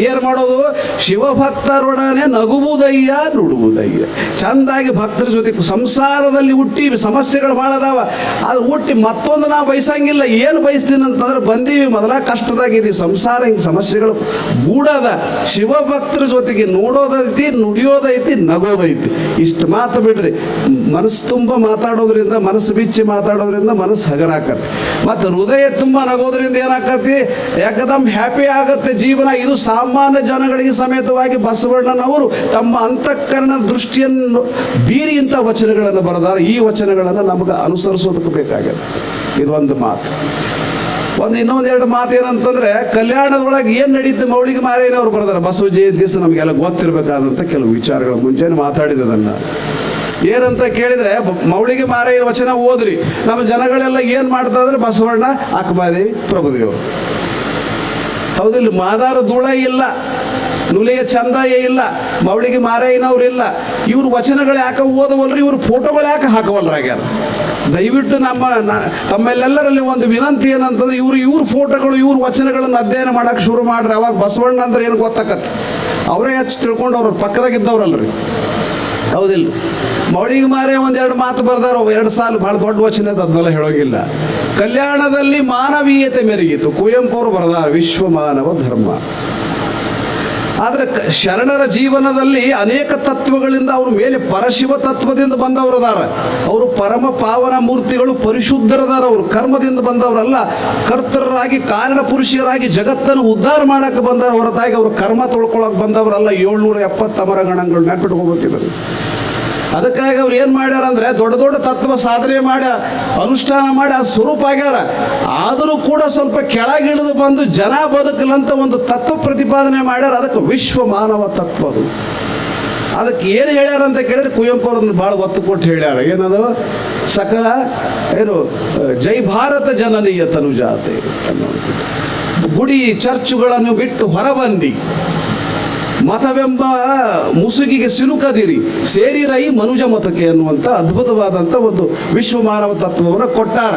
ಏನ್ ಮಾಡೋದು? ಶಿವಭಕ್ತರೊಡನೆ ನಗುವುದಯ್ಯ, ನುಡುವುದಯ್ಯ. ಚಂದಾಗಿ ಭಕ್ತರ ಜೊತೆ ಸಂಸಾರದಲ್ಲಿ ಹುಟ್ಟಿ ಸಮಸ್ಯೆಗಳು ಭಾಳ ಅದಾವ. ಅದು ಹುಟ್ಟಿ ಮತ್ತೊಂದು ನಾವು ಬಯಸಂಗಿಲ್ಲ. ಏನು ಬಯಸ್ತೀನಿ ಅಂತಂದ್ರೆ ಬಂದೀವಿ ಮೊದಲ ಕಷ್ಟದಾಗಿದ್ದೀವಿ. ಸಂಸಾರ ಹಿಂಗೆ ಸಮಸ್ಯೆಗಳು ಗೂಡದ ಶಿವಭಕ್ತರ ಜೊತೆಗೆ ನೋಡೋದೈತಿ, ನುಡಿಯೋದೈತಿ, ನಗೋದೈತಿ. ಇಷ್ಟು ಮಾತು ಬಿಡ್ರಿ. ಮನಸ್ಸು ತುಂಬ ಮಾತಾಡೋದ್ರಿಂದ, ಮನಸ್ಸು ಬಿಚ್ಚಿ ಮಾತಾಡೋದ್ರಿಂದ ಮನಸ್ಸು ಹಗರಾಕತ್ತೆ. ಮತ್ತು ಹೃದಯ ತುಂಬ ನಗೋದ್ರಿಂದ ಏನಾಕತಿ ಯಾಕದಮ್ ಹ್ಯಾಪಿ ಆಗತ್ತೆ. ಜೀವನ ಇದು ಸಾಮಾನ್ಯ ಜನಗಳಿಗೆ ಸಮೇತವಾಗಿ ಬಸವಣ್ಣನವರು ತಮ್ಮ ಅಂತಃಕರಣ ದೃಷ್ಟಿಯನ್ನು ಬೀರಿ ಇಂಥ ವಚನಗಳನ್ನು ಬರೆದಾರೆ. ಈ ವಚನಗಳನ್ನು ನಮಗೆ ಅನುಸರಿಸೋದಕ್ಕೆ ಬೇಕಾಗಿದೆ. ಇದೊಂದು ಮಾತು. ಒಂದು ಇನ್ನೊಂದು ಎರಡು ಮಾತು ಏನಂತಂದ್ರೆ, ಕಲ್ಯಾಣದೊಳಗೆ ಏನು ನಡೀತು? ಮೌಳಿಗೆ ಮಾರೇನವ್ರು ಬರೆದಾರೆ. ಬಸವ ಜಯಂತಿ ದಿವಸ ನಮಗೆಲ್ಲ ಗೊತ್ತಿರಬೇಕಾದಂಥ ಕೆಲವು ವಿಚಾರಗಳು. ಮುಂಚೆನೆ ಅದನ್ನು. ಏನಂತ ಕೇಳಿದ್ರೆ, ಮೌಳಿಗೆ ಮಾರೇನ ವಚನ ಓದ್ರಿ. ನಮ್ಮ ಜನಗಳೆಲ್ಲ ಏನು ಮಾಡ್ತಾ ಅಂದ್ರೆ ಬಸವಣ್ಣ ಅಕ್ಕಮಾದೇವಿ ಪ್ರಭುದೇವರು. ಹೌದಿಲ್ಲ, ಮಾದಾರ ಧೂಳ ಇಲ್ಲ, ನುಲೆಯ ಚಂದಾಯ ಇಲ್ಲ, ಮೌಳಿಗೆ ಮಾರಯ್ಯನವ್ರು ಇಲ್ಲ. ಇವ್ರ ವಚನಗಳು ಯಾಕೆ ಓದವಲ್ರಿ, ಇವ್ರ ಫೋಟೋಗಳು ಯಾಕೆ ಹಾಕವಲ್ರಾಗ್ಯಾರ ದಯವಿಟ್ಟು ನಮ್ಮ ತಮ್ಮೆಲ್ಲರಲ್ಲಿ ಒಂದು ವಿನಂತಿ ಏನಂತಂದ್ರೆ, ಇವ್ರು, ಇವ್ರ ಫೋಟೋಗಳು, ಇವ್ರ ವಚನಗಳನ್ನು ಅಧ್ಯಯನ ಮಾಡಕ್ಕೆ ಶುರು ಮಾಡ್ರಿ. ಅವಾಗ ಬಸವಣ್ಣ ಅಂದ್ರೆ ಏನು ಗೊತ್ತಾಕತ್ತೆ? ಅವರೇ ಹೆಚ್ಚು ತಿಳ್ಕೊಂಡು ಅವ್ರ ಪಕ್ಕದಾಗಿದ್ದವ್ರಲ್ರಿ. ಹೌದಿಲ್ಲ. ಮೌಳಿಗೆ ಮಾರೇ ಒಂದೆರಡು ಮಾತು ಬರ್ದಾರ, ಎರಡು ಸಾಲು ಭಾಳ ದೊಡ್ಡ ವಚನ ಅದನ್ನೆಲ್ಲ ಹೇಳೋಗಿಲ್ಲ. ಕಲ್ಯಾಣದಲ್ಲಿ ಮಾನವೀಯತೆ ಮೆರುಗಿತು ಕುವೆಂಪು ಅವರು ಬರೆದಾರ ವಿಶ್ವ ಮಾನವ ಧರ್ಮ. ಆದರೆ ಶರಣರ ಜೀವನದಲ್ಲಿ ಅನೇಕ ತತ್ವಗಳಿಂದ ಅವ್ರ ಮೇಲೆ ಪರಶಿವ ತತ್ವದಿಂದ ಬಂದವರದಾರ. ಅವರು ಪರಮ ಪಾವನ ಮೂರ್ತಿಗಳು ಪರಿಶುದ್ಧರದಾರ ಅವರು ಕರ್ಮದಿಂದ ಬಂದವರಲ್ಲ, ಕರ್ತರರಾಗಿ, ಕಾರಣ ಪುರುಷರಾಗಿ ಜಗತ್ತನ್ನು ಉದ್ಧಾರ ಮಾಡಕ್ಕೆ ಬಂದವರು ಹೊರತಾಗಿ ಅವರು ಕರ್ಮ ತೊಳ್ಕೊಳಕ್ ಬಂದವರಲ್ಲ. ಏಳ್ನೂರ ಎಪ್ಪತ್ತಮರ ಅಮರ ಗಣಗಳು ನೆನ್ಪಿಟ್ಕೋಬೇಕಿದ್ರು ಅದಕ್ಕಾಗಿ ಅವ್ರು ಏನು ಮಾಡ್ಯಾರ ಅಂದ್ರೆ ದೊಡ್ಡ ದೊಡ್ಡ ತತ್ವ ಸಾಧನೆ ಮಾಡಿ, ಅನುಷ್ಠಾನ ಮಾಡಿ ಸ್ವರೂಪ ಆಗ್ಯಾರ. ಆದರೂ ಕೂಡ ಸ್ವಲ್ಪ ಕೆಳಗಿಳಿದು ಬಂದು ಜನ ಬದುಕಲಂತ ಒಂದು ತತ್ವ ಪ್ರತಿಪಾದನೆ ಮಾಡ್ಯಾರ. ಅದಕ್ಕೆ ವಿಶ್ವ ಮಾನವ ತತ್ವ ಅದು. ಅದಕ್ಕೆ ಏನು ಹೇಳ್ಯಾರ ಅಂತ ಕೇಳಿದ್ರೆ ಕುವೆಂಪು ಅವ್ರನ್ನ ಭಾಳ ಒತ್ತು ಕೊಟ್ಟು ಹೇಳ್ಯಾರ. ಏನದು? ಸಕಲ, ಏನು, ಜೈ ಭಾರತ ಜನನೀಯ ತನುಜಾತೆ ಗುಡಿ ಚರ್ಚುಗಳನ್ನು ಬಿಟ್ಟು ಹೊರಬಂದಿ ಮತವೆಂಬ ಮುಸುಗಿಗೆ ಸಿಲುಕದಿರಿ, ಸೇರಿರೈ ಮನುಜ ಮತಕ್ಕೆ ಅನ್ನುವಂಥ ಅದ್ಭುತವಾದಂಥ ಒಂದು ವಿಶ್ವ ಮಾನವ ತತ್ವವನ್ನು ಕೊಟ್ಟಾರ.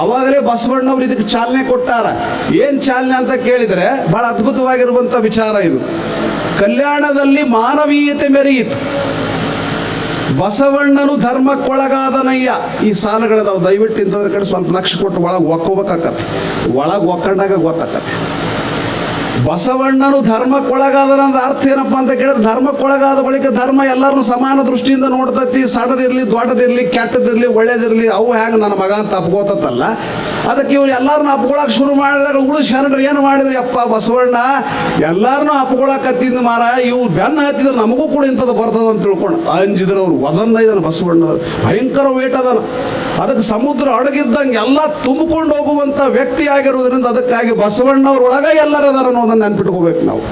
ಅವಾಗಲೇ ಬಸವಣ್ಣವ್ರು ಇದಕ್ಕೆ ಚಾಲನೆ ಕೊಟ್ಟಾರ. ಏನು ಚಾಲನೆ ಅಂತ ಕೇಳಿದರೆ ಬಹಳ ಅದ್ಭುತವಾಗಿರುವಂಥ ವಿಚಾರ ಇದು. ಕಲ್ಯಾಣದಲ್ಲಿ ಮಾನವೀಯತೆ ಮೆರೆಯಿತು. ಬಸವಣ್ಣನು ಧರ್ಮಕ್ಕೊಳಗಾದನಯ್ಯ. ಈ ಸಾಲಗಳದಾವು ದಯವಿಟ್ಟು ಇಂಥದ್ರ ಕಡೆ ಸ್ವಲ್ಪ ಲಕ್ಷ ಕೊಟ್ಟು ಒಳಗೆ ಒಕ್ಕೋಬೇಕಾಕತ್ತೆ. ಒಳಗೆ ಒಕ್ಕಂಡಾಗ ಗೊತ್ತಾಕತ್ತೆ. ಬಸವಣ್ಣನು ಅಂದ್ರೆ ಅರ್ಥ ಏನಪ್ಪ ಅಂತ ಕೇಳಿದ್ರೆ ಧರ್ಮಕ್ಕೊಳಗಾದ ಬಳಿಕ ಧರ್ಮ ಎಲ್ಲರೂ ಸಮಾನ ದೃಷ್ಟಿಯಿಂದ ನೋಡ್ತೈತಿ, ಸಣ್ಣದಿರಲಿ ದೊಡ್ಡದಿರಲಿ, ಕೆಟ್ಟದಿರಲಿ, ಒಳ್ಳೇದಿರಲಿ, ಅವು ಹೆಂಗೆ ನನ್ನ ಮಗ ಅಂತ ಅಪ್ಕೋತತ್ತಲ್ಲ ಅದಕ್ಕೆ ಇವ್ರು ಎಲ್ಲರನ್ನ ಅಪ್ಕೊಳಕ್ ಶುರು ಮಾಡಿದಾಗ ಉಳು ಶರಣರು ಏನು ಮಾಡಿದ್ರಿ ಅಪ್ಪ ಬಸವಣ್ಣ, ಎಲ್ಲರನ್ನೂ ಅಪ್ಕೊಳಕತ್ತಿಂದ ಮಾರ ಇವ್ರು ಬೆನ್ನ ಹತ್ತಿದ್ರೆ ನಮಗೂ ಕೂಡ ಇಂಥದ್ದು ಬರ್ತದ ಅಂತ ತಿಳ್ಕೊಂಡು ಅಂಜಿದ್ರೆ ಅವ್ರು. ವಜನ್ನ ಇದನ್ನು ಬಸವಣ್ಣ ಭಯಂಕರ ವೇಟ್ ಅದನ. ಅದಕ್ಕೆ ಸಮುದ್ರ ಅಡಗಿದ್ದಂಗೆ ಎಲ್ಲ ತುಂಬಿಕೊಂಡು ಹೋಗುವಂಥ ವ್ಯಕ್ತಿ ಆಗಿರೋದ್ರಿಂದ ಅದಕ್ಕಾಗಿ ಬಸವಣ್ಣವ್ರ ಒಳಗ ಎಲ್ಲರದಾರ ಅನ್ನೋದನ್ನ ನೆನ್ಪಿಟ್ಕೋಬೇಕು ನಾವು.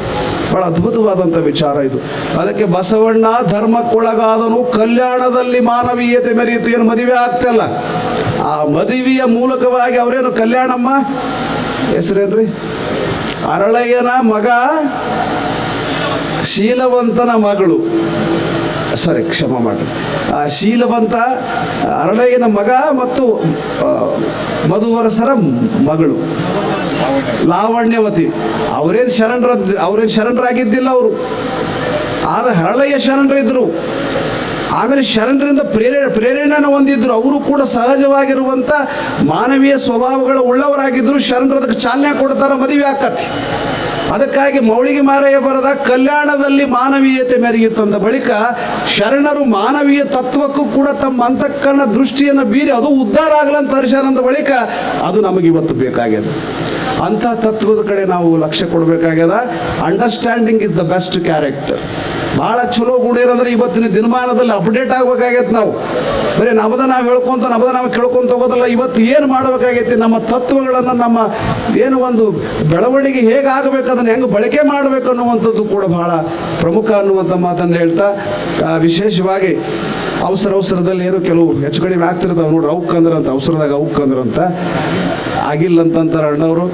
ಬಹಳ ಅದ್ಭುತವಾದಂಥ ವಿಚಾರ ಇದು. ಅದಕ್ಕೆ ಬಸವಣ್ಣ ಧರ್ಮಕ್ಕೊಳಗಾದನು, ಕಲ್ಯಾಣದಲ್ಲಿ ಮಾನವೀಯತೆ ಮೆರೆಯಿತು. ಏನು ಮದುವೆ ಆಗ್ತಲ್ಲ. ಆ ಮದುವೆಯ ಮೂಲಕವಾಗಿ ಅವರೇನು ಕಲ್ಯಾಣಮ್ಮ? ಹೆಸರೇನ್ರಿ? ಅರಳಯ್ಯನ ಮಗ, ಶೀಲವಂತನ ಮಗಳು. ಸಾರಿ, ಕ್ಷಮ ಮಾಡಿ ಆ ಶೀಲವಂತ, ಅರಳಯ್ಯನ ಮಗ ಮತ್ತು ಮಧುವರಸರ ಮಗಳು. ಲಾವಣ್ಯವತಿ ಅವರೇನು ಶರಣರ, ಅವರೇನು ಶರಣರಾಗಿದ್ದಿಲ್ಲ ಅವರು. ಆದ್ರೆ ಹರಳಯ್ಯ ಶರಣರಿದ್ರು. ಆಮೇಲೆ ಶರಣರಿಂದ ಪ್ರೇರಣೆ ಪ್ರೇರಣೆಯನ್ನು ಹೊಂದಿದ್ರು. ಅವರು ಕೂಡ ಸಹಜವಾಗಿರುವಂಥ ಮಾನವೀಯ ಸ್ವಭಾವಗಳು ಉಳ್ಳವರಾಗಿದ್ದರು ಶರಣರ ಅದಕ್ಕೆ ಚಾಲನೆ ಕೊಡ್ತಾರೆ ಮದುವೆ ಆಕತಿ. ಅದಕ್ಕಾಗಿ ಮೌಳಿಗೆ ಮಾರಯ್ಯ ಬರದ, ಕಲ್ಯಾಣದಲ್ಲಿ ಮಾನವೀಯತೆ ಮೆರೆಯುತ್ತಂದ ಬಳಿಕ ಶರಣರು ಮಾನವೀಯ ತತ್ವಕ್ಕೂ ಕೂಡ ತಮ್ಮ ಅಂತಃಕರಣ ದೃಷ್ಟಿಯನ್ನು ಬೀರಿ ಅದು ಉದ್ಧಾರ ಆಗಲಂತ ಹರಿಶಾನಂದ ಬಳಿಕ ಅದು ನಮಗೆ ಇವತ್ತು ಬೇಕಾಗ್ಯದ. ಅಂಥ ತತ್ವದ ಕಡೆ ನಾವು ಲಕ್ಷ್ಯ ಕೊಡಬೇಕಾಗ್ಯದ. Understanding is the best character ಭಾಳ ಚಲೋ ಗುಡಿರಂದ್ರೆ ಇವತ್ತಿನ ದಿನಮಾನದಲ್ಲಿ ಅಪ್ಡೇಟ್ ಆಗ್ಬೇಕಾಗೈತೆ ನಾವು. ಬರೀ ನಮ್ಮದ ನಾವು ಹೇಳ್ಕೊಂತ ನಮ್ಮದ ನಾವು ಕೇಳ್ಕೊಂತ ಹೋಗೋದಲ್ಲ, ಇವತ್ತು ಏನು ಮಾಡಬೇಕಾಗೈತಿ? ನಮ್ಮ ತತ್ವಗಳನ್ನು ನಮ್ಮ ಏನು ಒಂದು ಬೆಳವಣಿಗೆ ಹೇಗೆ ಆಗಬೇಕು ಅದನ್ನು ಹೆಂಗೆ ಬಳಕೆ ಮಾಡಬೇಕು ಅನ್ನುವಂಥದ್ದು ಕೂಡ ಬಹಳ ಪ್ರಮುಖ ಅನ್ನುವಂಥ ಮಾತನ್ನು ಹೇಳ್ತಾ ವಿಶೇಷವಾಗಿ ಅವಸರ ಅವಸರದಲ್ಲಿ ಏನು ಕೆಲವು ಹೆಚ್ಚು ಕಡಿಮೆ ಆಗ್ತಿರ್ತಾವೆ ನೋಡ್ರಿ ಅವ್ಕಂದ್ರಂತ ಅವಸರದಾಗ ಅವಕ್ ಅಂದ್ರಂತ. ಆಗಿಲ್ಲ ಅಂತಂತಾರೆ ಅಣ್ಣವರು.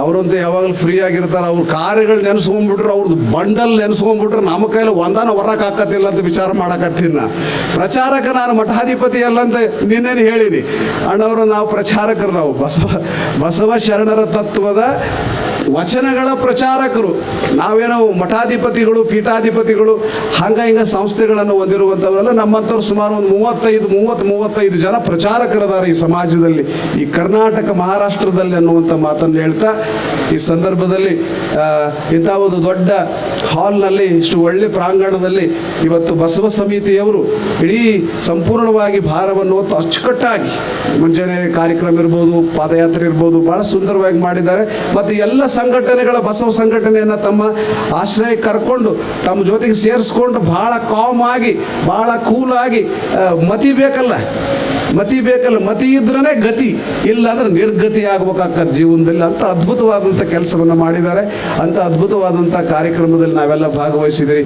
ಅವರಂತೂ ಯಾವಾಗಲೂ ಫ್ರೀ ಆಗಿರ್ತಾರೆ. ಅವ್ರ ಕಾರ್ಯಗಳು ನೆನೆಸ್ಕೊಂಡ್ಬಿಟ್ರು ಅವ್ರದ್ದು ಬಂಡಲ್ ನೆನೆಸ್ಕೊಂಡ್ಬಿಟ್ರೆ ನಮ್ಮ ಕೈಲಿ ಒಂದಾನ ಹೊರಕ್ಕೆ ಹಾಕತ್ತಿಲ್ಲ ಅಂತ ವಿಚಾರ ಮಾಡಕತ್ತೀನಿ ಪ್ರಚಾರಕ ನಾನು ಮಠಾಧಿಪತಿ ಅಲ್ಲ ಅಂತ ನಿನ್ನೇನು ಹೇಳಿನಿ. ಅಣ್ಣವರು, ನಾವು ಪ್ರಚಾರಕರು ನಾವು. ಬಸವ ಬಸವ ಶರಣರ ತತ್ವದ ವಚನಗಳ ಪ್ರಚಾರಕರು, ನಾವೇನೋ ಮಠಾಧಿಪತಿಗಳು, ಪೀಠಾಧಿಪತಿಗಳು, ಹಂಗ ಹಿಂಗ ಸಂಸ್ಥೆಗಳನ್ನು ಹೊಂದಿರುವಂಥವರೆಲ್ಲ ನಮ್ಮಂಥವ್ರು ಸುಮಾರು ಒಂದು ಮೂವತ್ತೈದು, ಮೂವತ್ತು, ಮೂವತ್ತೈದು ಜನ ಪ್ರಚಾರಕರಿದ್ದಾರೆ ಈ ಸಮಾಜದಲ್ಲಿ, ಈ ಕರ್ನಾಟಕ, ಮಹಾರಾಷ್ಟ್ರದಲ್ಲಿ ಅನ್ನುವಂಥ ಮಾತನ್ನು ಹೇಳ್ತಾ, ಈ ಸಂದರ್ಭದಲ್ಲಿ ಇಂಥ ಒಂದು ದೊಡ್ಡ ಹಾಲ್ನಲ್ಲಿ, ಇಷ್ಟು ಒಳ್ಳೆ ಪ್ರಾಂಗಣದಲ್ಲಿ ಇವತ್ತು ಬಸವ ಸಮಿತಿಯವರು ಇಡೀ ಸಂಪೂರ್ಣವಾಗಿ ಭಾರವನ್ನು ಹೊತ್ತು ಅಚ್ಚುಕಟ್ಟಾಗಿ ಮುಂಜಾನೆ ಕಾರ್ಯಕ್ರಮ ಇರ್ಬೋದು, ಪಾದಯಾತ್ರೆ ಇರ್ಬೋದು, ಬಹಳ ಸುಂದರವಾಗಿ ಮಾಡಿದ್ದಾರೆ. ಮತ್ತು ಎಲ್ಲ ಸಂಘಟನೆಗಳ, ಬಸವ ಸಂಘಟನೆಯನ್ನು ತಮ್ಮ ಆಶ್ರಯ ಕರ್ಕೊಂಡು, ತಮ್ಮ ಜೊತೆಗೆ ಸೇರಿಸ್ಕೊಂಡು ಬಹಳ ಕಾಮ್ ಆಗಿ, ಬಹಳ ಕೂಲ್ ಆಗಿ ಮತಿ ಬೇಕಲ್ಲ. ಮತಿ ಬೇಕಲ್ಲ, ಮತಿ ಇದ್ರೇ ಗತಿ. ಇಲ್ಲ ಅಂದ್ರೆ ನಿರ್ಗತಿ ಆಗ್ಬೇಕಾಗ್ತದೆ ಜೀವನದಲ್ಲಿ. ಅಂತ ಅದ್ಭುತವಾದಂಥ ಕೆಲಸವನ್ನು ಮಾಡಿದ್ದಾರೆ. ಅಂತ ಅದ್ಭುತವಾದಂಥ ಕಾರ್ಯಕ್ರಮದಲ್ಲಿ ನಾವೆಲ್ಲ ಭಾಗವಹಿಸಿದ್ರಿ.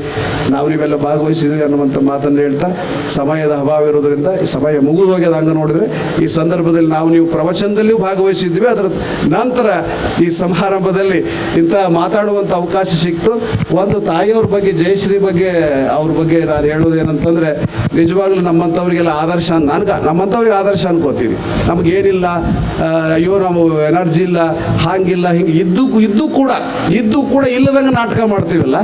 ನಾವು ನೀವೆಲ್ಲ ಭಾಗವಹಿಸಿದ್ರಿ ಅನ್ನುವಂಥ ಮಾತನ್ನು ಹೇಳ್ತಾ, ಸಮಯದ ಅಭಾವ ಇರೋದ್ರಿಂದ, ಈ ಸಮಯ ಮುಗಿದು ಹೋಗ್ಯದ ಹಂಗ ನೋಡಿದ್ರೆ, ಈ ಸಂದರ್ಭದಲ್ಲಿ ನಾವು ನೀವು ಪ್ರವಚನದಲ್ಲಿಯೂ ಭಾಗವಹಿಸಿದ್ವಿ. ಅದರ ನಂತರ ಈ ಸಮಾರಂಭದಲ್ಲಿ ಇಂಥ ಮಾತಾಡುವಂಥ ಅವಕಾಶ ಸಿಕ್ತು. ಒಂದು ತಾಯಿಯವ್ರ ಬಗ್ಗೆ, ಜಯಶ್ರೀ ಬಗ್ಗೆ, ಅವ್ರ ಬಗ್ಗೆ ನಾನು ಹೇಳೋದು ಏನಂತಂದ್ರೆ ನಿಜವಾಗ್ಲೂ ನಮ್ಮಂಥವ್ರಿಗೆಲ್ಲ ಆದರ್ಶ. ನನ್ಗೆ ನಮ್ಮಂಥವ್ರಿಗೆ ಆದರ್ಶ ಅನ್ಕೋತೀವಿ. ನಮಗೇನಿಲ್ಲ ಅಯ್ಯೋ, ನಾವು ಎನರ್ಜಿ ಇಲ್ಲ, ಹಾಂಗಿಲ್ಲ, ಹಿಂಗೆ ಇದ್ದು ಇದ್ದು ಕೂಡ ಇದ್ದು ಕೂಡ ಇಲ್ಲದಂಗೆ ನಾಟಕ ಮಾಡ್ತೀವಲ್ಲ,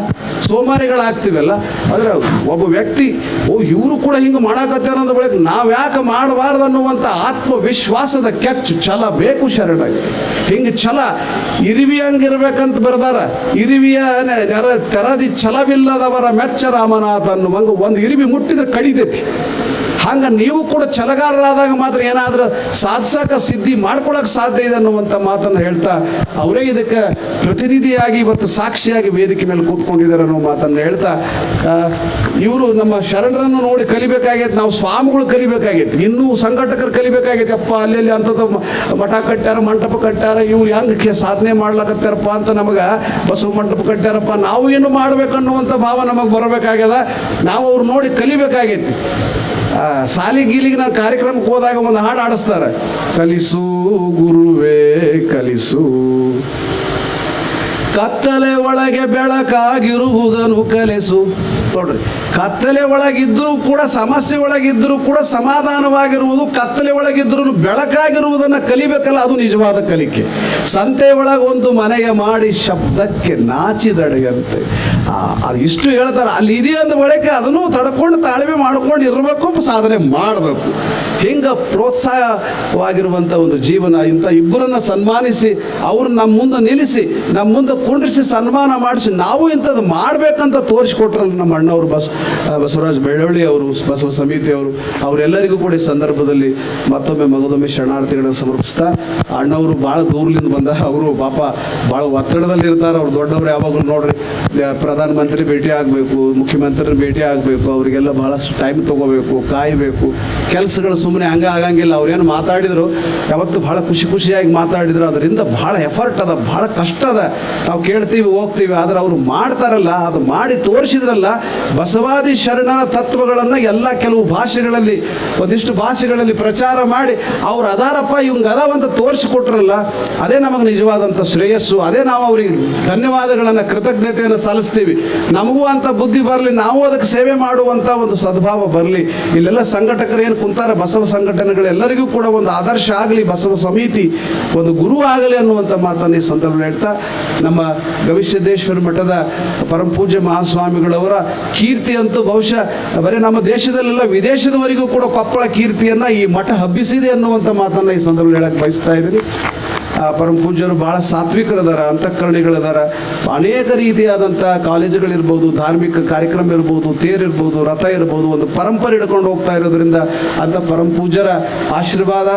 ಸೋಮಾರಿಗಳಾಗ್ತೀವಲ್ಲ, ಆದರೆ ಒಬ್ಬ ವ್ಯಕ್ತಿ, ಓ, ಇವರು ಕೂಡ ಹಿಂಗೆ ಮಾಡಕತ್ತೆ ಅನ್ನೋದು ಬಳಿಕ ನಾವು ಯಾಕೆ ಮಾಡಬಾರ್ದು ಅನ್ನುವಂಥ ಆತ್ಮವಿಶ್ವಾಸದ ಕೆಚ್ಚು, ಛಲ ಬೇಕು ಶರಣಾಗಿ. ಹಿಂಗೆ ಛಲ ಇರಿವಿ ಹಂಗಿರ್ಬೇಕಂತ ಬರ್ದಾರ, ಇರಿವಿಯ ನೆರ, ತೆರದಿ ಛಲವಿಲ್ಲದವರ ಮೆಚ್ಚ ರಾಮನಾಥ ಅನ್ನುವಂಗ ಒಂದು ಇರಿವಿ ಮುಟ್ಟಿದ್ರೆ ಕಡಿತೈತಿ. ಹಂಗ ನೀವು ಕೂಡ ಛಲಗಾರರಾದಾಗ ಮಾತ್ರ ಏನಾದರೂ ಸಾಧಿಸಕ ಸಿದ್ಧಿ ಮಾಡ್ಕೊಳಕ್ಕೆ ಸಾಧ್ಯ ಇದೆ ಅನ್ನುವಂಥ ಮಾತನ್ನು ಹೇಳ್ತಾ ಅವರೇ ಇದಕ್ಕೆ ಪ್ರತಿನಿಧಿಯಾಗಿ ಇವತ್ತು ಸಾಕ್ಷಿಯಾಗಿ ವೇದಿಕೆ ಮೇಲೆ ಕೂತ್ಕೊಂಡಿದ್ದಾರೆ ಅನ್ನೋ ಮಾತನ್ನು ಹೇಳ್ತಾ ಇವರು ನಮ್ಮ ಶರಣರನ್ನು ನೋಡಿ ಕಲಿಬೇಕಾಗೈತೆ, ನಾವು ಸ್ವಾಮಿಗಳು ಕಲಿಬೇಕಾಗೈತೆ, ಇನ್ನೂ ಸಂಘಟಕರು ಕಲಿಬೇಕಾಗೈತೆ, ಅಪ್ಪ ಅಲ್ಲಿ ಅಂಥದ್ದು ಮಠ ಕಟ್ಟ್ಯಾರ, ಮಂಟಪ ಕಟ್ಟ್ಯಾರ ಇವು ಹೆಂಗೆ ಸಾಧನೆ ಮಾಡ್ಲಕತ್ತಾರಪ್ಪ ಅಂತ ನಮಗೆ ಬಸವ ಮಂಟಪ ಕಟ್ಟ್ಯಾರಪ್ಪ, ನಾವು ಏನು ಮಾಡ್ಬೇಕನ್ನುವಂಥ ಭಾವ ನಮಗೆ ಬರಬೇಕಾಗ್ಯದ, ನಾವು ಅವ್ರು ನೋಡಿ ಕಲಿಬೇಕಾಗೈತಿ. ಆ, ಸಾಲಿ ಗೀಲಿಗೆ ನಾನು ಕಾರ್ಯಕ್ರಮಕ್ಕೆ ಹೋದಾಗ ಒಂದು ಹಾಡು ಆಡಿಸ್ತಾರೆ ಕಲಿಸು ಗುರುವೇ ಕಲಿಸು. ಕತ್ತಲೆ ಒಳಗೆ ಬೆಳಕಾಗಿರುವುದನ್ನು ಕಲಿಸು. ನೋಡ್ರಿ, ಕತ್ತಲೆ ಒಳಗಿದ್ರೂ ಕೂಡ, ಸಮಸ್ಯೆ ಒಳಗಿದ್ರೂ ಕೂಡ ಸಮಾಧಾನವಾಗಿರುವುದು, ಕತ್ತಲೆ ಒಳಗಿದ್ರೂ ಬೆಳಕಾಗಿರುವುದನ್ನು ಕಲಿಬೇಕಲ್ಲ, ಅದು ನಿಜವಾದ ಕಲಿಕೆ. ಸಂತೆ ಒಳಗೆ ಒಂದು ಮನೆಯ ಮಾಡಿ ಶಬ್ದಕ್ಕೆ ನಾಚಿದಡೆಯಂತೆ. ಅದು ಇಷ್ಟು ಹೇಳ್ತಾರೆ, ಅಲ್ಲಿ ಇದೆ ಅಂದ ಬಳಿಕ ಅದನ್ನು ತಡ್ಕೊಂಡು ತಾಳ್ಮೆ ಮಾಡ್ಕೊಂಡು ಇರಬೇಕು, ಸಾಧನೆ ಮಾಡಬೇಕು. ಹಿಂಗೆ ಪ್ರೋತ್ಸಾಹವಾಗಿರುವಂಥ ಒಂದು ಜೀವನ, ಇಂಥ ಇಬ್ಬರನ್ನ ಸನ್ಮಾನಿಸಿ ಅವ್ರು ನಮ್ಮ ಮುಂದೆ ನಿಲ್ಲಿಸಿ, ನಮ್ಮ ಮುಂದೆ ಕುಂಡ್ರಿಸಿ, ಸನ್ಮಾನ ಮಾಡಿಸಿ, ನಾವು ಇಂಥದ್ದು ಮಾಡಬೇಕಂತ ತೋರಿಸ್ಕೊಟ್ರಲ್ಲ ನಮ್ಮ ಅಣ್ಣವರು ಬಸ್ ಬಸವರಾಜ್ ಬೆಳ್ಳೊಳ್ಳಿ ಅವರು, ಬಸವ ಸಮಿತಿ ಅವರು, ಅವರೆಲ್ಲರಿಗೂ ಕೂಡ ಈ ಸಂದರ್ಭದಲ್ಲಿ ಮತ್ತೊಮ್ಮೆ ಮಗದೊಮ್ಮೆ ಶರಣಾರ್ಥಿಗಳನ್ನು ಸಮರ್ಪಿಸ್ತಾ, ಅಣ್ಣವರು ಭಾಳ ದೂರದಿಂದ ಬಂದ, ಅವರು ಪಾಪ ಭಾಳ ಒತ್ತಡದಲ್ಲಿ ಇರ್ತಾರೆ, ಅವ್ರು ದೊಡ್ಡವರು ಯಾವಾಗಲೂ ನೋಡ್ರಿ ಪ್ರಧಾನ ಪ್ರಧಾನಮಂತ್ರಿ ಭೇಟಿ ಆಗಬೇಕು ಮುಖ್ಯಮಂತ್ರಿ ಭೇಟಿ ಆಗಬೇಕು, ಅವರಿಗೆಲ್ಲ ಭಾಳಷ್ಟು ಟೈಮ್ ತಗೋಬೇಕು, ಕಾಯಬೇಕು, ಕೆಲಸಗಳು ಸುಮ್ಮನೆ ಹಂಗೆ ಆಗಂಗಿಲ್ಲ ಅವ್ರೇನು ಮಾತಾಡಿದ್ರು, ಯಾವತ್ತು ಬಹಳ ಖುಷಿ ಖುಷಿಯಾಗಿ ಮಾತಾಡಿದ್ರು, ಅದರಿಂದ ಬಹಳ ಎಫರ್ಟ್ ಅದ ಬಹಳ ಕಷ್ಟ ಅದ. ನಾವು ಕೇಳ್ತೀವಿ, ಹೋಗ್ತೀವಿ, ಆದ್ರೆ ಅವರು ಮಾಡ್ತಾರಲ್ಲ, ಅದು ಮಾಡಿ ತೋರಿಸಿದ್ರಲ್ಲ ಬಸವಾದಿ ಶರಣರ ತತ್ವಗಳನ್ನು ಎಲ್ಲ ಕೆಲವು ಭಾಷೆಗಳಲ್ಲಿ, ಒಂದಿಷ್ಟು ಭಾಷೆಗಳಲ್ಲಿ ಪ್ರಚಾರ ಮಾಡಿ ಅವ್ರು ಅದಾರಪ್ಪ ಇವಂಗ ಅದಾವಂತ ತೋರಿಸಿಕೊಟ್ರಲ್ಲ, ಅದೇ ನಮಗೆ ನಿಜವಾದಂಥ ಶ್ರೇಯಸ್ಸು, ಅದೇ ನಾವು ಅವರಿಗೆ ಧನ್ಯವಾದಗಳನ್ನು, ಕೃತಜ್ಞತೆಯನ್ನು ಸಲ್ಲಿಸ್ತೀವಿ. ನಮಗೂ ಅಂತ ಬುದ್ಧಿ ಬರಲಿ, ನಾವು ಅದಕ್ಕೆ ಸೇವೆ ಮಾಡುವಂಥ ಒಂದು ಸದ್ಭಾವ ಬರಲಿ. ಇಲ್ಲೆಲ್ಲ ಸಂಘಟಕರು ಏನು ಕುಂತಾರ, ಬಸವ ಸಂಘಟನೆಗಳೆಲ್ಲರಿಗೂ ಕೂಡ ಒಂದು ಆದರ್ಶ ಆಗಲಿ, ಬಸವ ಸಮಿತಿ ಒಂದು ಗುರು ಆಗಲಿ ಅನ್ನುವಂಥ ಮಾತನ್ನು ಈ ಸಂದರ್ಭ ಹೇಳ್ತಾ, ನಮ್ಮ ಗವಿಸಿದ್ದೇಶ್ವರ ಮಠದ ಪರಮ ಪೂಜ್ಯ ಮಹಾಸ್ವಾಮಿಗಳವರ ಕೀರ್ತಿ ಅಂತೂ ಬಹುಶಃ ಬರೀ ನಮ್ಮ ದೇಶದಲ್ಲೆಲ್ಲ ವಿದೇಶದವರೆಗೂ ಕೂಡ ಕೊಪ್ಪಳ ಕೀರ್ತಿಯನ್ನ ಈ ಮಠ ಹಬ್ಬಿಸಿದೆ ಅನ್ನುವಂಥ ಮಾತನ್ನ ಈ ಸಂದರ್ಭದಲ್ಲಿ ಹೇಳಕ್ಕೆ ಬಯಸ್ತಾ ಇದ್ದೀನಿ. ಆ ಪರಮ ಪೂಜ್ಯರು ಬಹಳ ಸಾತ್ವಿಕರದಾರ ಅಂತಃಕರಣಿಗಳದಾರ ಅನೇಕ ರೀತಿಯಾದಂಥ ಕಾಲೇಜುಗಳಿರ್ಬೋದು, ಧಾರ್ಮಿಕ ಕಾರ್ಯಕ್ರಮ ಇರ್ಬೋದು ತೇರಿರ್ಬೋದು ರಥ ಇರ್ಬೋದು, ಒಂದು ಪರಂಪರೆ ಹಿಡ್ಕೊಂಡು ಹೋಗ್ತಾ ಇರೋದ್ರಿಂದ ಅಂತ ಪರಮ ಪೂಜ್ಯರ ಆಶೀರ್ವಾದ,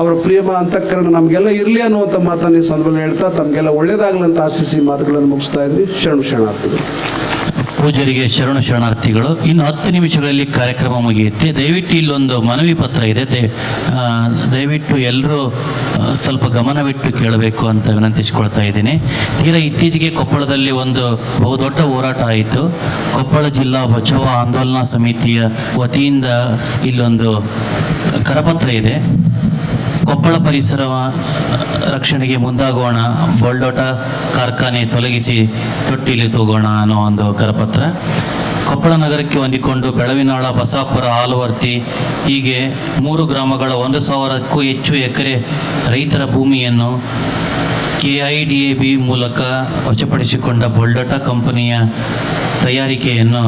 ಅವರ ಪ್ರೇಮ, ಅಂತಃಕರಣ ನಮಗೆಲ್ಲ ಇರಲಿ ಅನ್ನುವಂಥ ಮಾತನ್ನು ಈ ಸಂದರ್ಭದಲ್ಲಿ ಹೇಳ್ತಾ ತಮಗೆಲ್ಲ ಒಳ್ಳೇದಾಗಲಂತ ಆಶಿಸಿ ಮಾತುಗಳನ್ನು ಮುಗಿಸ್ತಾ ಇದ್ವಿ. ಶರಣು ಶರಣಾರ್ಥಿಗಳು. ಪೂಜಾರಿಗೆ ಶರಣ ಶರಣಾರ್ಥಿಗಳು. ಇನ್ನು ಹತ್ತು ನಿಮಿಷಗಳಲ್ಲಿ ಕಾರ್ಯಕ್ರಮ ಮುಗಿಯುತ್ತೆ. ದಯವಿಟ್ಟು ಇಲ್ಲೊಂದು ಮನವಿ ಪತ್ರ ಇದೆ. ದಯವಿಟ್ಟು ಎಲ್ಲರೂ ಸ್ವಲ್ಪ ಗಮನವಿಟ್ಟು ಕೇಳಬೇಕು ಅಂತ ವಿನಂತಿಸಿಕೊಳ್ತಾ ಇದ್ದೀನಿ. ತೀರಾ ಇತ್ತೀಚೆಗೆ ಕೊಪ್ಪಳದಲ್ಲಿ ಒಂದು ಬಹುದೊಡ್ಡ ಹೋರಾಟ ಆಯಿತು. ಕೊಪ್ಪಳ ಜಿಲ್ಲಾ ಬಚಾವ ಆಂದೋಲನಾ ಸಮಿತಿಯ ವತಿಯಿಂದ ಇಲ್ಲೊಂದು ಕರಪತ್ರ ಇದೆ. ಕೊಪ್ಪಳ ಪರಿಸರ ರಕ್ಷಣೆಗೆ ಮುಂದಾಗೋಣ. ಬೊಲ್ಡೋಟ ಕಾರ್ಖಾನೆ ತೊಲಗಿಸಿ ತೊಟ್ಟಿಲಿ ತೂಗೋಣ ಅನ್ನೋ ಒಂದು ಕರಪತ್ರ. ಕೊಪ್ಪಳ ನಗರಕ್ಕೆ ಹೊಂದಿಕೊಂಡು ಬೆಳವಿನಾಳ ಬಸಾಪುರ ಆಲುವರ್ತಿ ಹೀಗೆ ಮೂರು ಗ್ರಾಮಗಳ ಒಂದು ಸಾವಿರಕ್ಕೂ ಹೆಚ್ಚು ಎಕರೆ ರೈತರ ಭೂಮಿಯನ್ನು K I D A B ಮೂಲಕ ವಶಪಡಿಸಿಕೊಂಡ ಬೊಳ್ಳೋಟ ಕಂಪನಿಯ ತಯಾರಿಕೆಯನ್ನು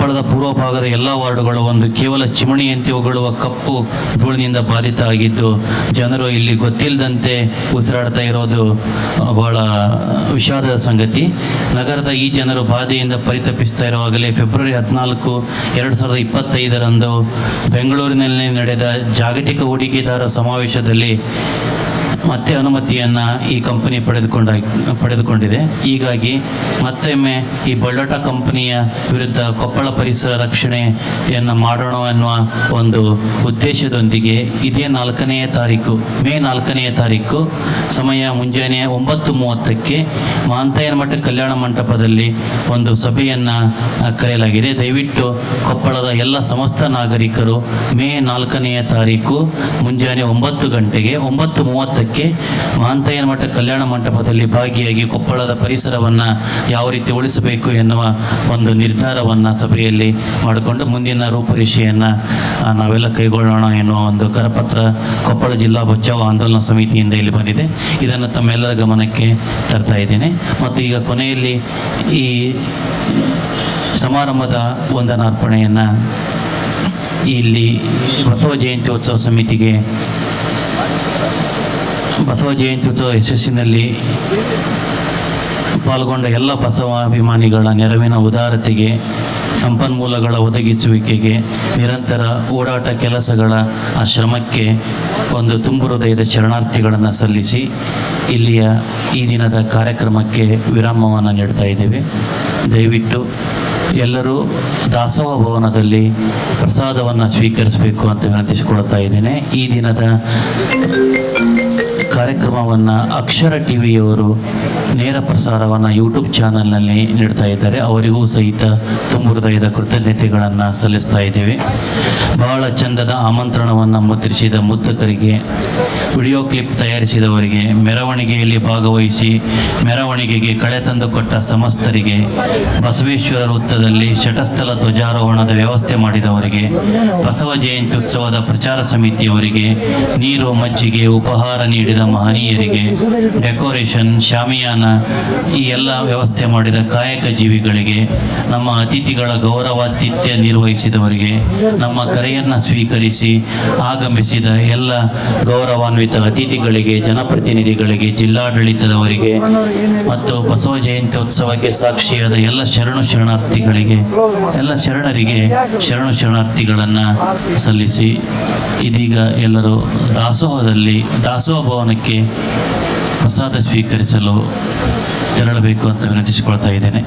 ಕೊಪ್ಪಳದ ಪೂರ್ವ ಭಾಗದ ಎಲ್ಲ ವಾರ್ಡುಗಳು ಒಂದು ಕೇವಲ ಚಿಮಣಿಯಂತೆ ಉಗುಳುವ ಕಪ್ಪು ಧೂಳಿನಿಂದ ಬಾಧಿತ ಆಗಿದ್ದು, ಜನರು ಇಲ್ಲಿ ಗೊತ್ತಿಲ್ಲದಂತೆ ಉಸಿರಾಡ್ತಾ ಇರೋದು ಬಹಳ ವಿಷಾದದ ಸಂಗತಿ. ನಗರದ ಈ ಜನರು ಬಾಧೆಯಿಂದ ಪರಿತಪಿಸ್ತಾ ಇರುವಾಗಲೇ ಫೆಬ್ರವರಿ ಹದಿನಾಲ್ಕು, ಎರಡು ಸಾವಿರದ ಇಪ್ಪತ್ತೈದರಂದು ಬೆಂಗಳೂರಿನಲ್ಲಿ ನಡೆದ ಜಾಗತಿಕ ಹೂಡಿಕೆದಾರ ಸಮಾವೇಶದಲ್ಲಿ ಮತ್ತೆ ಅನುಮತಿಯನ್ನು ಈ ಕಂಪನಿ ಪಡೆದುಕೊಂಡ ಪಡೆದುಕೊಂಡಿದೆ. ಹೀಗಾಗಿ ಮತ್ತೊಮ್ಮೆ ಈ ಬೊಳ್ಳಟ ಕಂಪನಿಯ ವಿರುದ್ಧ ಕೊಪ್ಪಳ ಪರಿಸರ ರಕ್ಷಣೆಯನ್ನು ಮಾಡೋಣ ಎನ್ನುವ ಒಂದು ಉದ್ದೇಶದೊಂದಿಗೆ ಇದೇ ನಾಲ್ಕನೆಯ ತಾರೀಕು, ಮೇ ನಾಲ್ಕನೆಯ ತಾರೀಕು, ಸಮಯ ಮುಂಜಾನೆ ಒಂಬತ್ತು ಮೂವತ್ತಕ್ಕೆ ಮಠ ಕಲ್ಯಾಣ ಮಂಟಪದಲ್ಲಿ ಒಂದು ಸಭೆಯನ್ನು ಕರೆಯಲಾಗಿದೆ. ದಯವಿಟ್ಟು ಕೊಪ್ಪಳದ ಎಲ್ಲ ಸಮಸ್ತ ನಾಗರಿಕರು ಮೇ ನಾಲ್ಕನೆಯ ತಾರೀಕು ಮುಂಜಾನೆ ಒಂಬತ್ತು ಗಂಟೆಗೆ, ಒಂಬತ್ತು ಮೂವತ್ತಕ್ಕೆ ಮಹಾಂತಯ್ಯನ ಮಠ ಕಲ್ಯಾಣ ಮಂಟಪದಲ್ಲಿ ಭಾಗಿಯಾಗಿ ಕೊಪ್ಪಳದ ಪರಿಸರವನ್ನು ಯಾವ ರೀತಿ ಉಳಿಸಬೇಕು ಎನ್ನುವ ಒಂದು ನಿರ್ಧಾರವನ್ನು ಸಭೆಯಲ್ಲಿ ಮಾಡಿಕೊಂಡು ಮುಂದಿನ ರೂಪುರೇಷೆಯನ್ನು ನಾವೆಲ್ಲ ಕೈಗೊಳ್ಳೋಣ ಎನ್ನುವ ಒಂದು ಕರಪತ್ರ ಕೊಪ್ಪಳ ಜಿಲ್ಲಾ ಬಚಾವ್ ಆಂದೋಲನ ಸಮಿತಿಯಿಂದ ಇಲ್ಲಿ ಬಂದಿದೆ. ಇದನ್ನು ತಮ್ಮೆಲ್ಲರ ಗಮನಕ್ಕೆ ತರ್ತಾ ಇದ್ದೇನೆ. ಮತ್ತು ಈಗ ಕೊನೆಯಲ್ಲಿ ಈ ಸಮಾರಂಭದ ವಂದನಾರ್ಪಣೆಯನ್ನು ಇಲ್ಲಿ ಬಸವ ಜಯಂತಿ ಉತ್ಸವ ಸಮಿತಿಗೆ ಬಸವ ಜಯಂತ್ಯುತ್ಸವ ಯಶಸ್ಸಿನಲ್ಲಿ ಪಾಲ್ಗೊಂಡ ಎಲ್ಲ ಬಸವಾಭಿಮಾನಿಗಳ ನೆರವಿನ ಉದಾರತೆಗೆ, ಸಂಪನ್ಮೂಲಗಳ ಒದಗಿಸುವಿಕೆಗೆ, ನಿರಂತರ ಓಡಾಟ ಕೆಲಸಗಳ ಆ ಶ್ರಮಕ್ಕೆ ಒಂದು ತುಂಬು ಹೃದಯದ ಶರಣಾರ್ಥಿಗಳನ್ನು ಸಲ್ಲಿಸಿ ಇಲ್ಲಿಯ ಈ ದಿನದ ಕಾರ್ಯಕ್ರಮಕ್ಕೆ ವಿರಾಮವನ್ನು ನೀಡ್ತಾ ಇದ್ದೇವೆ. ದಯವಿಟ್ಟು ಎಲ್ಲರೂ ದಾಸೋಹ ಭವನದಲ್ಲಿ ಪ್ರಸಾದವನ್ನು ಸ್ವೀಕರಿಸಬೇಕು ಅಂತ ವಿನಂತಿಸಿಕೊಳ್ತಾ ಇದ್ದೇನೆ. ಈ ದಿನದ ಕಾರ್ಯಕ್ರಮವನ್ನು ಅಕ್ಷರ ಟಿ ವಿಯವರು ನೇರ ಪ್ರಸಾರವನ್ನು ಯೂಟ್ಯೂಬ್ ಚಾನಲ್ನಲ್ಲಿ ನೀಡ್ತಾ ಇದ್ದಾರೆ. ಅವರಿಗೂ ಸಹಿತ ತುಂಬ ಹೃದಯದ ಕೃತಜ್ಞತೆಗಳನ್ನು ಸಲ್ಲಿಸ್ತಾ ಇದ್ದೇವೆ. ಬಹಳ ಚಂದದ ಆಮಂತ್ರಣವನ್ನು ಮುದ್ರಿಸಿದ ಮುದ್ದಕರಿಗೆ ವಿಡಿಯೋ ಕ್ಲಿಪ್ ತಯಾರಿಸಿದವರಿಗೆ ಮೆರವಣಿಗೆಯಲ್ಲಿ ಭಾಗವಹಿಸಿ ಮೆರವಣಿಗೆಗೆ ಕಳೆ ತಂದುಕೊಟ್ಟ ಸಮಸ್ತರಿಗೆ ಬಸವೇಶ್ವರ ವೃತ್ತದಲ್ಲಿ ಶಟಸ್ಥಲ ಧ್ವಜಾರೋಹಣದ ವ್ಯವಸ್ಥೆ ಮಾಡಿದವರಿಗೆ ಬಸವ ಜಯಂತಿ ಉತ್ಸವದ ಪ್ರಚಾರ ಸಮಿತಿಯವರಿಗೆ ನೀರು ಮಜ್ಜಿಗೆ ಉಪಹಾರ ನೀಡಿದ ಮಹನೀಯರಿಗೆ ಡೆಕೋರೇಷನ್, ಶಾಮಿಯಾನ ಈ ಎಲ್ಲ ವ್ಯವಸ್ಥೆ ಮಾಡಿದ ಕಾಯಕ ಜೀವಿಗಳಿಗೆ, ನಮ್ಮ ಅತಿಥಿಗಳ ಗೌರವಾತಿಥ್ಯ ನಿರ್ವಹಿಸಿದವರಿಗೆ, ನಮ್ಮ ಕರೆಯನ್ನು ಸ್ವೀಕರಿಸಿ ಆಗಮಿಸಿದ ಎಲ್ಲ ಗೌರವಾನ್ವಿತ ಅತಿಥಿಗಳಿಗೆ, ಜನಪ್ರತಿನಿಧಿಗಳಿಗೆ, ಜಿಲ್ಲಾಡಳಿತದವರಿಗೆ ಮತ್ತು ಬಸವ ಜಯಂತ್ಯೋತ್ಸವಕ್ಕೆ ಸಾಕ್ಷಿಯಾದ ಎಲ್ಲ ಶರಣು ಶರಣಾರ್ಥಿಗಳಿಗೆ, ಎಲ್ಲ ಶರಣರಿಗೆ ಶರಣು ಶರಣಾರ್ಥಿಗಳನ್ನು ಸಲ್ಲಿಸಿ ಇದೀಗ ಎಲ್ಲರೂ ದಾಸೋಹದಲ್ಲಿ, ದಾಸೋಹ ಭವನಕ್ಕೆ ಪ್ರಸಾದ ಸ್ವೀಕರಿಸಲು ತೆರಳಬೇಕು ಅಂತ ವಿನಂತಿಸಿಕೊಳ್ತಾ ಇದ್ದೇನೆ.